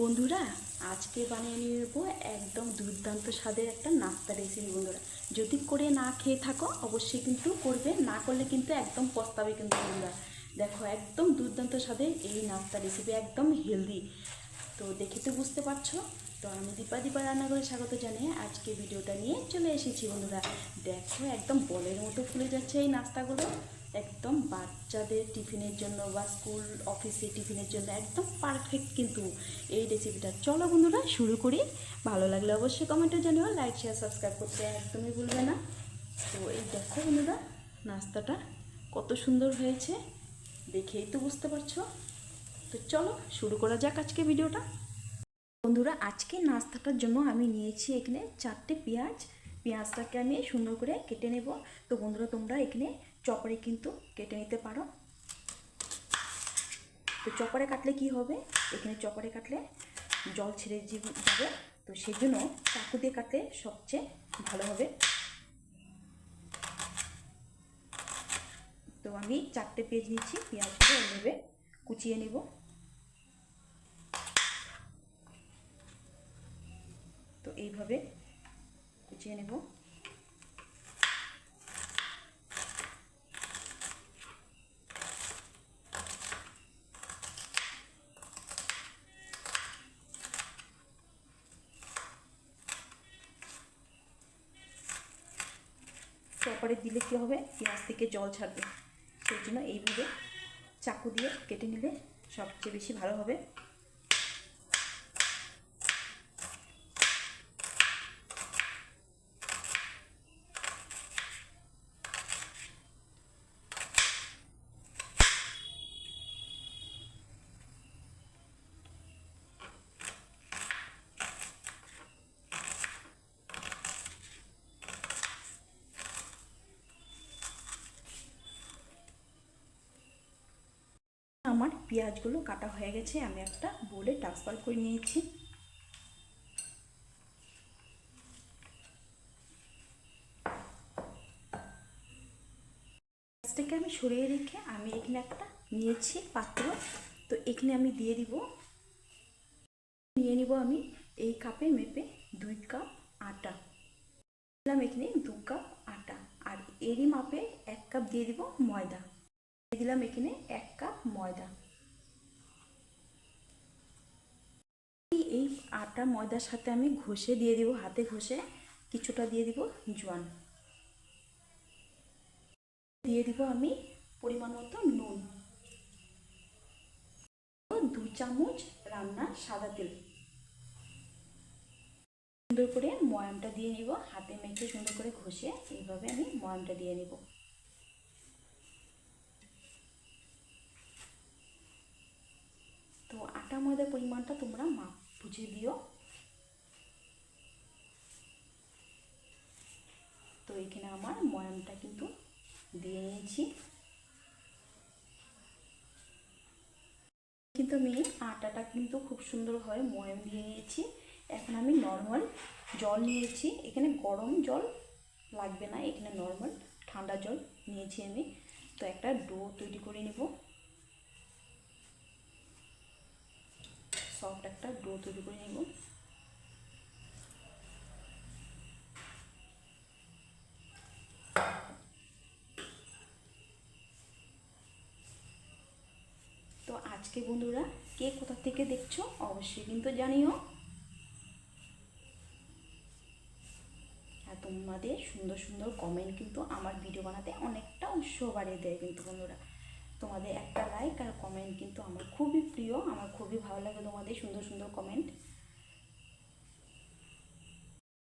বন্ধুরা, আজকে বানিয়ে নিয়ে নেব একদম দুর্দান্ত স্বাদের একটা নাস্তা রেসিপি বন্ধুরা। যদি করে না খেয়ে থাকো, অবশ্যই কিন্তু করবে, না করলে কিন্তু একদম পস্তাবে কিন্তু বন্ধুরা। দেখো, একদম দুর্দান্ত স্বাদের এই নাস্তা রেসিপি একদম হেলদি তো দেখে তো বুঝতে পারছ? তো আমি দীপা দীপা রান্না করে স্বাগত জানিয়ে আজকে ভিডিওটা নিয়ে চলে এসেছি বন্ধুরা। দেখো, একদম বলের মতো ফুলে যাচ্ছে এই নাস্তাগুলো। একদম বাচ্চাদের টিফিনের জন্য বা স্কুল অফিসে টিফিনের জন্য একদম পারফেক্ট কিন্তু এই রেসিপিটা চলো বন্ধুরা, শুরু করি। ভালো লাগলে অবশ্যই কমেন্টে জানিও লাইক শেয়ার সাবস্ক্রাইব করতে একদমই ভুলবে না। তো এই দেখো বন্ধুরা, নাস্তাটা কত সুন্দর হয়েছে। দেখেই তো বুঝতে পারছ। তো চলো, শুরু করা যাক আজকে ভিডিওটা। বন্ধুরা, আজকে নাস্তাটার জন্য আমি নিয়েছি এখানে চারটে পেঁয়াজ। পেঁয়াজটাকে আমি সুন্দর করে কেটে নেব। তো বন্ধুরা, তোমরা এখানে চপারে কিন্তু কেটে নিতে পারো। তো চপারে কাটলে কি হবে? এখানে চপারে কাটলে জল ছেড়ে যাবে তো সেই জন্য চাকু দিয়ে কাটলে সবচেয়ে ভালো হবে। তো আমি চারটে পেঁয়াজ নিচ্ছি পেঁয়াজগুলো নেবে কুচিয়ে নেব। তো এইভাবে কুচিয়ে নেব। চপারে দিলে কী হবে? পেঁয়াজ থেকে জল ছাড়বে। সেই জন্য এইভাবে চাকু দিয়ে কেটে নিলে সবচেয়ে বেশি ভালো হবে আমার পেঁয়াজগুলো কাটা হয়ে গেছে, আমি একটা বোলে ট্রান্সফার করে নিয়েছি। পেঁয়াজটাকে আমি সরিয়ে রেখে আমি এখানে একটা নিয়েছি পাত্র। তো এখানে আমি দিয়ে দিব। নিয়ে নিব আমি এই কাপে মেপে দুই কাপ আটা। দিলাম এখানে দু কাপ আটা, আর এরই মাপে এক কাপ দিয়ে দিব ময়দা। দিয়ে দিলাম এখানে এক কাপ ময়দা। এই আটা ময়দার সাথে আমি ঘষে দিয়ে দিব, হাতে ঘষে। কিছুটা দিয়ে দিব জোয়ান। দিয়ে দিব আমি পরিমাণ মতো নুন। দু চামচ রান্নার সাদা তেল। সুন্দর করে ময়ামটা দিয়ে নিব, হাতে মেখে সুন্দর করে ঘষে এইভাবে আমি ময়ামটা দিয়ে নিব। তো আটা ময়দার পরিমাণটা তোমরা মাপ বুঝে দিও। তো এখানে আমার ময়ামটা কিন্তু দিয়ে নিয়েছি কিন্তু আমি আটাটা কিন্তু খুব সুন্দরভাবে ময়াম দিয়ে নিয়েছি এখন আমি নর্মাল জল নিয়েছি। এখানে গরম জল লাগবে না, এখানে নর্মাল ঠান্ডা জল নিয়েছি আমি। তো একটা ডো তৈরি করে নেব। সফট একটা ডো তৈরি করে নেব। তো আজকে বন্ধুরা কে কোথা থেকে দেখছ অবশ্যই কিন্তু জানিও। আর তোমাদের সুন্দর সুন্দর কমেন্ট কিন্তু আমার ভিডিও বানাতে অনেকটা উৎসাহ বাড়িয়ে দেয় কিন্তু বন্ধুরা। তোমাদের একটা লাইক আর কমেন্ট কিন্তু আমার খুবই প্রিয়, আমার খুবই ভালো লাগে তোমাদের, সুন্দর সুন্দর কমেন্ট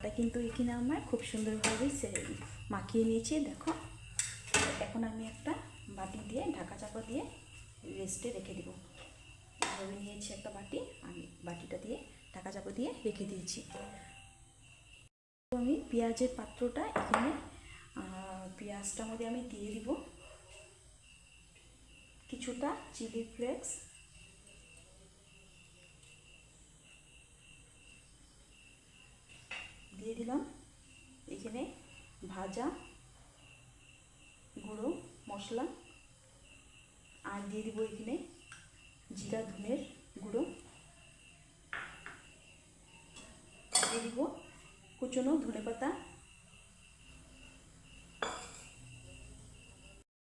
কিন্তু এখানে আমার খুব সুন্দরভাবে মাখিয়ে নিয়েছি, দেখো। এখন আমি একটা বাটি দিয়ে, ঢাকা চাপা দিয়ে রেস্টে রেখে দেবো। এইভাবে নিয়েছি একটা বাটি, আমি বাটিটা দিয়ে ঢাকা চাপা দিয়ে রেখে দিয়েছি। আমি পেঁয়াজের পাত্রটা এখানে পেঁয়াজটার মধ্যে আমি দিয়ে দিব। কিছুটা চিলি ফ্লেক্স দিয়ে দিলাম। এখানে ভাজা গুঁড়ো, মশলা, আর দিয়ে দিব এখানে জিরা, ধুনের গুঁড়ো। দিয়ে দিব কুচনো ধনে পাতা।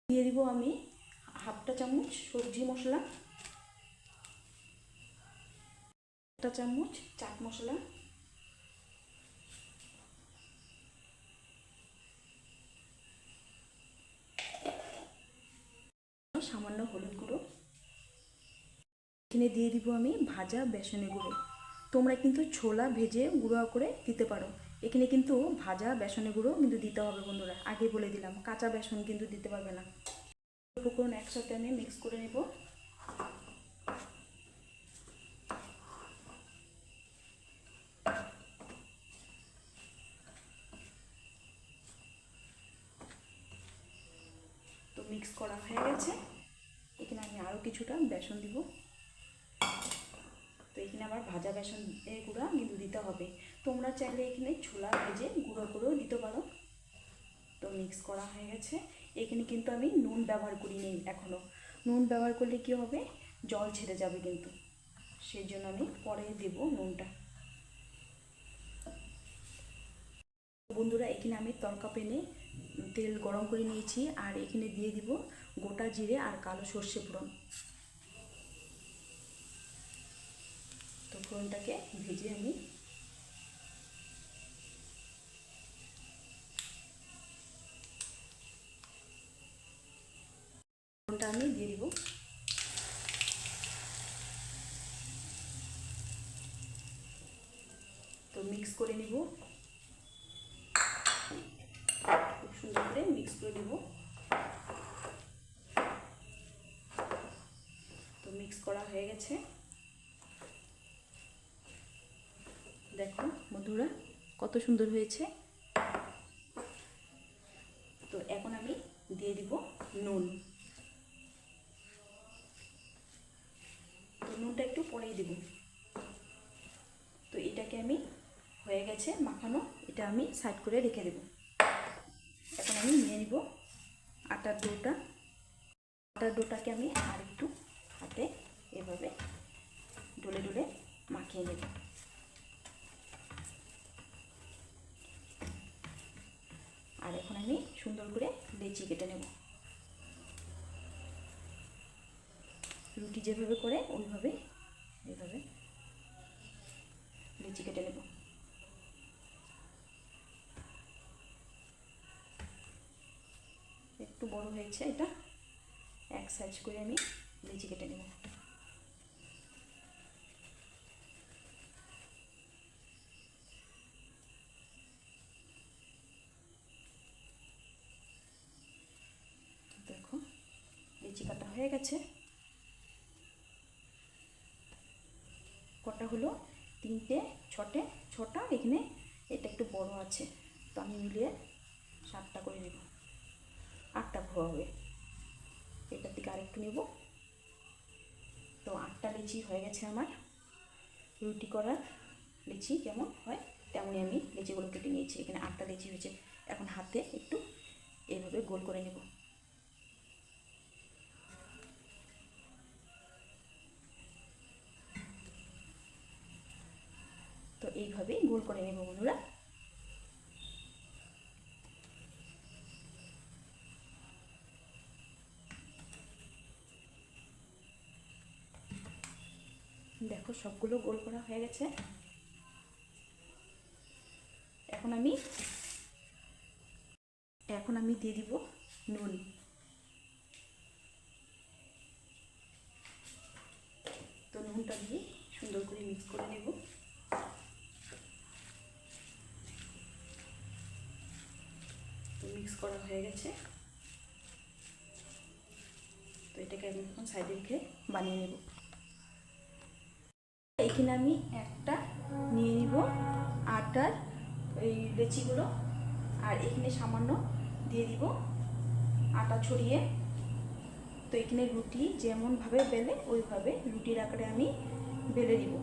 দিয়ে দিব আমি হাফটা চামচ সবজি মশলা। একটা চামচ চাট মশলা। সামান্য হলুদ গুঁড়ো। এখানে দিয়ে দিব আমি ভাজা বেসনের গুঁড়ো। তোমরা কিন্তু ছোলা ভেজে গুঁড়ো করে দিতে পারো। এখানে কিন্তু ভাজা বেসনের গুঁড়ো কিন্তু দিতে হবে বন্ধুরা। আগে বলে দিলাম, কাঁচা বেসন কিন্তু দিতে পারবে না। উপকরণ একসাথে আমি মিক্স করে নেব। মিক্স করা হয়ে গেছে। কিছুটা বেসন দিব। তো এখানে আবার ভাজা বেসন গুঁড়া কিন্তু দিতে হবে। তোমরা চাইলে এখানে ছোলা ভেজে গুঁড়ো করেও দিতে পারো। তো মিক্স করা হয়ে গেছে। এখানে কিন্তু আমি নুন ব্যবহার করি নি এখনও নুন ব্যবহার করলে কি হবে? জল ছেড়ে যাবে কিন্তু। সেই জন্য আমি পরে দেব নুনটা। বন্ধুরা, এখানে আমি তরকা পেনে তেল গরম করে নিয়েছি। আর এখানে দিয়ে দিব গোটা জিরে আর কালো সর্ষে ফোড়ন। তো ফোড়নটাকে ভেজে আমি ফোড়নটা আমি দিয়ে দিব। তো মিক্স করে নিব। খুব সুন্দর করে মিক্স করে নেব তো মিক্স করা হয়ে গেছে। দেখো বন্ধুরা, কত সুন্দর হয়েছে। তো এখন আমি দিয়ে দিব নুন। তো নুনটা একটু পরেই দেব। তো এটাকে আমি হয়ে গেছে মাখানো, এটা আমি সাইড করে রেখে দেব। এখন আমি নিয়ে নিব আটার ডোটা। আটার ডোটাকে আমি আর একটু হাতে এভাবে ডলে ডলে মাখিয়ে নেব। আর এখন আমি সুন্দর করে লেচি কেটে নেব। রুটি যেভাবে করে, ওইভাবে এইভাবে লেচি কেটে নেব। একটু বড় হয়েছে এটা, এক সাইজ করে আমি লেচি কেটে নেব। দেখো লেচি কাটা হয়ে গেছে। কটা হলো? তিনটে, ছটে, ছটা এখানে এটা একটু বড় আছে। তো আমি মিলিয়ে সাতটা করে নেব। আটটা খোয়া হবে। এটার থেকে আরেকটু নেব। লিচি হয়ে গেছে আমার। রুটি করার লিচি কেমন হয়, তেমনই আমি লিচিগুলো কেটে নিয়েছি। এখানে আটটা লিচি হয়েছে। এখন হাতে একটু এইভাবে গোল করে নেব। তো এইভাবেই গোল করে নেব বন্ধুরা দেখো সবগুলো গোল করা হয়ে গেছে। এখন আমি এখন আমি দিয়ে দিব নুন। তো নুনটা দিয়ে সুন্দর করে মিক্স করে নেব। তো মিক্স করা হয়ে গেছে। তো এটাকে আমি এখন সাইডে রেখে বানিয়ে নেব। এখানে আমি একটা নিয়ে নিব আটার এই লেচিগুলো আর এখানে সামান্য দিয়ে দিব আটা ছড়িয়ে। তো এখানে রুটি যেমনভাবে বেলে, ওইভাবে রুটির আকারে আমি বেলে দিব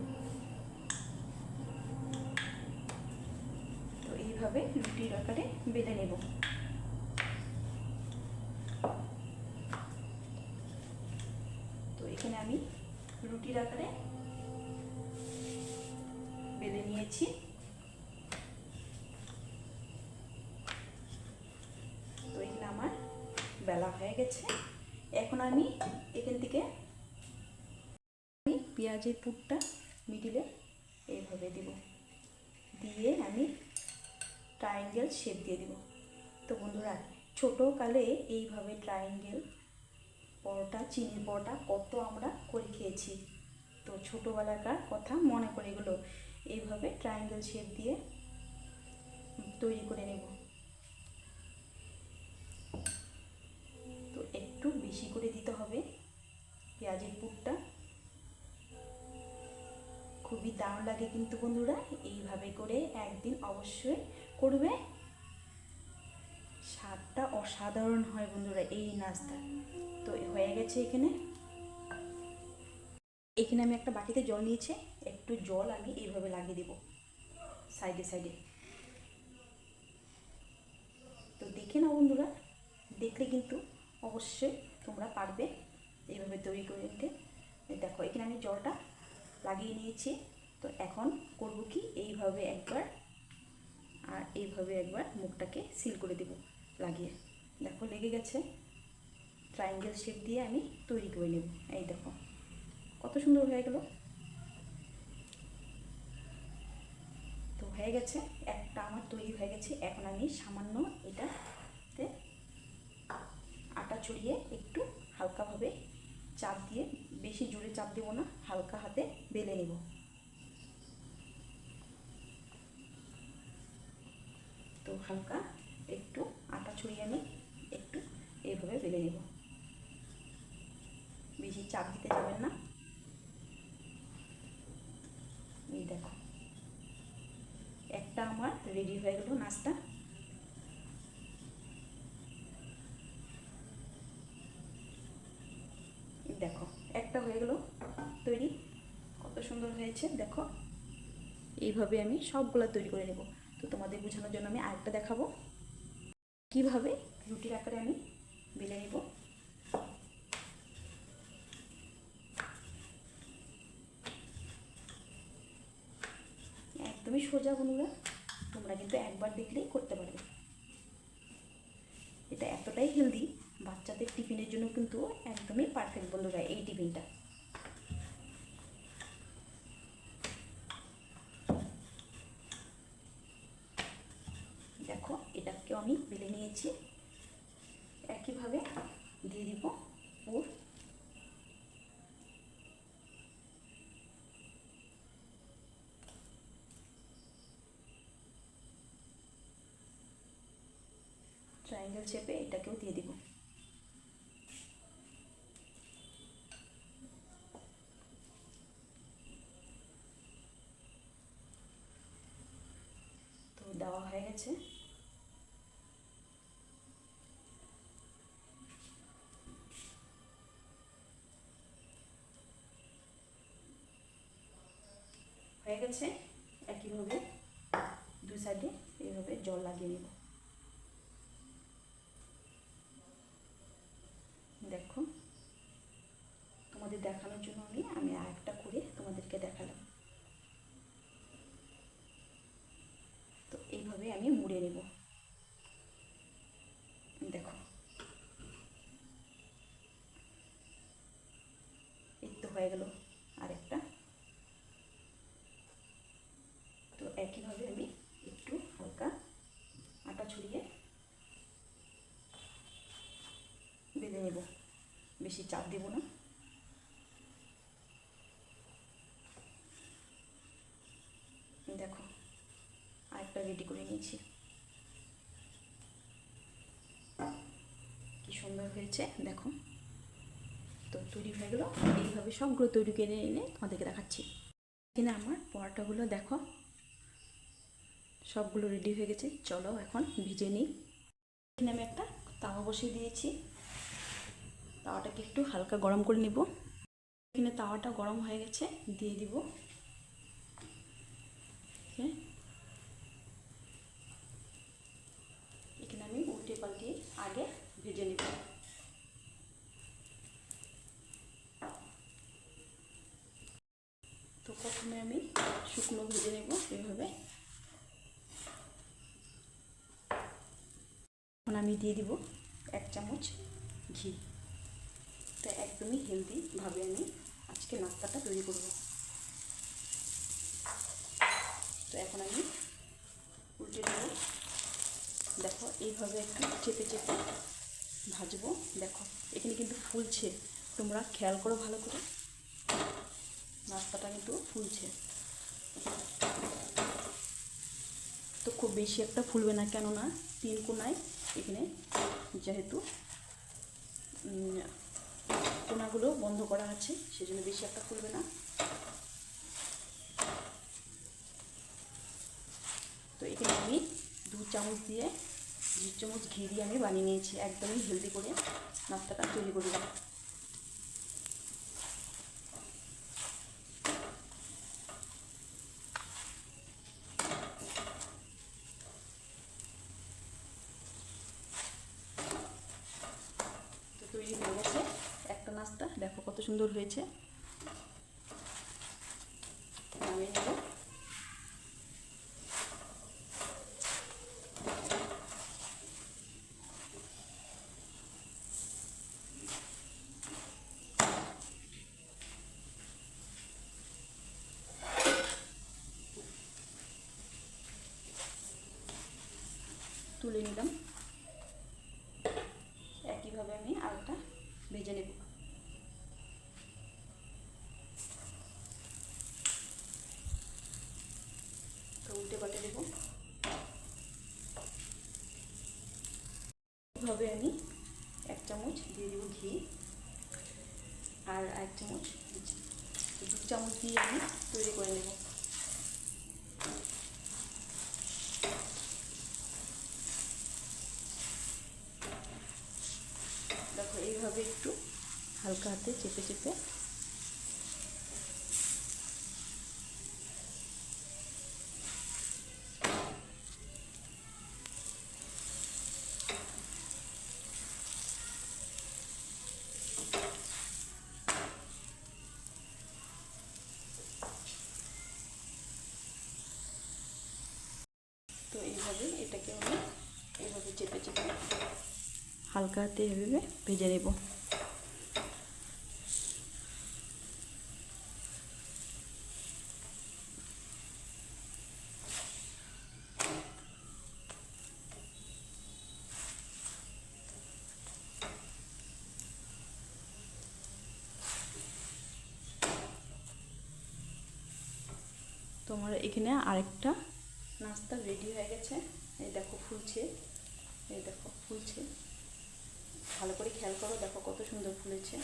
তো এইভাবে রুটির আকারে বেলে নেব। বেলা হয়ে গেছে। এখন আমি এখান থেকে আমি পেঁয়াজের পুরটা মিডিলে এইভাবে দিব। দিয়ে আমি ট্রায়াঙ্গেল শেপ দিয়ে দিব। তো বন্ধুরা, ছোটো কালে এইভাবে ট্রায়াঙ্গেল পরোটা, চিনির পরোটা কত আমরা করে খেয়েছি। তো ছোটোবেলাকার কথা মনে করে এগুলো এইভাবে ট্রায়াঙ্গেল শেপ দিয়ে তৈরি করে নেব তো একটু বেশি করে দিতে হবে। পেঁয়াজের পুরটা। খুবই দারুণ লাগে কিন্তু বন্ধুরা, এইভাবে করে একদিন অবশ্যই করবে। স্বাদটা অসাধারণ হয় বন্ধুরা এই নাস্তা। তো হয়ে গেছে এখানে। এখানে আমি একটা বাটিতে জল নিয়েছি, একটু জল আমি এইভাবে লাগিয়ে দেব সাইডে সাইডে। তো দেখে না বন্ধুরা, দেখলে কিন্তু অবশ্যই তোমরা পারবে এইভাবে তৈরি করে নিতে। দেখো, এখানে আমি জলটা লাগিয়ে নিয়েছি। তো এখন করব কি? এইভাবে একবার আর এইভাবে একবার মুখটাকে সিল করে দেব লাগিয়ে। দেখো, লেগে গেছে। ট্রায়াঙ্গেল শেপ দিয়ে আমি তৈরি করে নেব। এই দেখো, কত সুন্দর হয়ে গেল। তো হয়ে গেছে, একটা আমার তৈরি হয়ে গেছে। এখন আমি সামান্য এটাতে আটা ছড়িয়ে হালকাভাবে চাপ দিয়ে, বেশি জোরে চাপ দেবো না, হালকা হাতে বেলে নেব। তো হালকা একটু আটা ছড়িয়ে আমি একটু এইভাবে বেলে নেব। বেশি চাপ দিতে যাবেন না। এই দেখো, একটা আমার রেডি হয়ে গেল নাস্তা দেখো একটা হয়ে গেল তৈরি কত সুন্দর হয়েছে, দেখো। এইভাবে আমি সবগুলো তৈরি করে নেব। তো তোমাদের বোঝানোর জন্য আমি আরেকটা দেখাবো। কীভাবে রুটির আকারে আমি বেলে নেব। একদমই সোজা বন্ধুরা, তোমরা কিন্তু একবার দেখলেই করতে পারবে। এটা এতটাই হেলদি বাচ্চাদের টিফিনের জন্য কিন্তু একদমই পারফেক্ট বন্ধুরা, এই টিফিনটা দেখো এটাকেও আমি বেলে নিয়েছি একইভাবে দিয়ে দিব পুর ট্রায়াঙ্গেল শেপে এটাকেও দিয়ে দিব। তো দেওয়া হয়ে গেছে। হয়ে গেছে। একইভাবে দু সাইডে এইভাবে জল লাগিয়ে নেব দেখো তোমাদের দেখানোর জন্য আমি আমি আরেকটা করে তোমাদেরকে দেখালাম তো এইভাবে আমি মুড়ে নেব। দেখো। তো হয়ে গেল আর একটা তো একইভাবে আমি একটু হালকা আটা ছড়িয়ে বেঁধে নেব। বেশি চাপ দেব না দেখো আরেকটা রেডি করে নিয়েছি। কি সুন্দর হয়েছে, দেখো। তো তৈরি হয়ে গেলো, এইভাবে সবগুলো তৈরি করে এনে তোমাদেরকে দেখাচ্ছি। এখানে আমার পরোটাগুলো দেখো সবগুলো রেডি হয়ে গেছে। চলো এখন ভিজে নিই। এখানে আমি একটা তাওয়া বসিয়ে দিয়েছি। তাওয়াটাকে একটু হালকা গরম করে নিব। এখানে তাওয়াটা গরম হয়ে গেছে, দিয়ে দিব এখানে আমি উল্টে পাল্টিয়ে আগে ভেজে নিব তো প্রথমে আমি শুকনো ভেজে নেব এইভাবে। এখন আমি দিয়ে দিব এক চামচ ঘি। তো একদমই হেলদিভাবে আমি আজকে নাস্তাটা তৈরি করব। তো এখন আমি উল্টে দেবো। দেখো এইভাবে একটু চেপে চেপে ভাজবো। দেখো, এখানে কিন্তু ফুলছে। তোমরা খেয়াল করো ভালো করে। নাস্তাটা কিন্তু ফুলছে। তো খুব বেশি একটা ফুলবে না, কেননা তিন কোনায় এখানে যেহেতু কোনাগুলো বন্ধ করা আছে, সেজন্য বেশি একটা ফুলবে না। তো এখানে আমি দু চামচ দিয়ে দু চামচ ঘি দিয়ে আমি বানিয়ে নিয়েছি, একদমই হেলদি করে নাস্তাটা তৈরি করলাম তৈরি হয়ে গেছে। একটা নাস্তা, দেখো কত সুন্দর হয়েছে নামিয়ে নেব তুলে নিলাম। একইভাবে আমি আলুটা ভেজে নেব। তো উল্টে পাল্টে দেবো। এইভাবে আমি এক চামচ দিয়ে দেবো ঘি আর এক চামচ দু চামচ দিয়ে আমি তৈরি করে নেব দেখো এইভাবে একটু হালকা চেপে চেপে। তো এইভাবে এটাকে আমি এইভাবে চেপে চেপে হালকা হাতে এভাবে ভেজে নেব তোমার এখানে আরেকটা নাস্তা রেডি হয়ে গেছে। এই দেখো ফুলছে। এই দেখো ফুলছে। ভালো করে খেয়াল করো, দেখো কত সুন্দর ফুলেছে।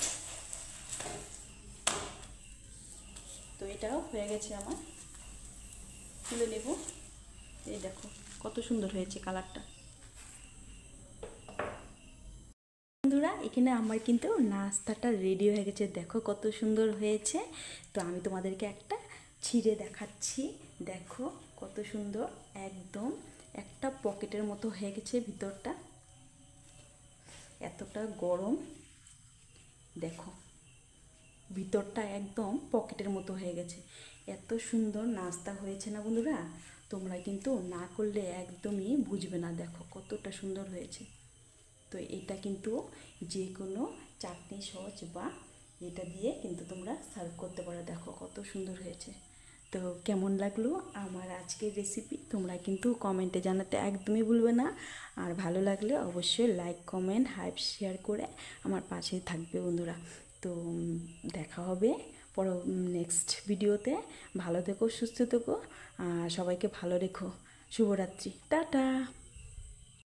তো এটাও হয়ে গেছে আমার। তুলে নেব। এই দেখো কত সুন্দর হয়েছে কালারটা। বন্ধুরা, এখানে আমার কিন্তু নাস্তাটা রেডি হয়ে গেছে। দেখো কত সুন্দর হয়েছে। তো আমি তোমাদেরকে একটা ছিঁড়ে দেখাচ্ছি। দেখো কত সুন্দর, একদম একটা পকেটের মতো হয়ে গেছে ভিতরটা। এতটা গরম। দেখো, ভিতরটা একদম পকেটের মতো হয়ে গেছে। এত সুন্দর নাস্তা হয়েছে না বন্ধুরা? তোমরা কিন্তু না করলে একদমই বুঝবে না। দেখো কতটা সুন্দর হয়েছে। তো এটা কিন্তু যে কোনো চাটনি সস বা এটা দিয়ে কিন্তু তোমরা সার্ভ করতে পারো। দেখো কত সুন্দর হয়েছে। তো কেমন লাগল আমার আজকের রেসিপি তোমরা কিন্তু কমেন্টে জানাতে একদমই ভুলবে না। আর ভালো লাগলে অবশ্যই লাইক কমেন্ট হাইপ শেয়ার করে আমার পাশে থাকবে বন্ধুরা। তো দেখা হবে পর নেক্সট ভিডিওতে ভালো থেকো, সুস্থ থেকো। আর সবাইকে ভালো রেখো। শুভরাত্রি। টাটা!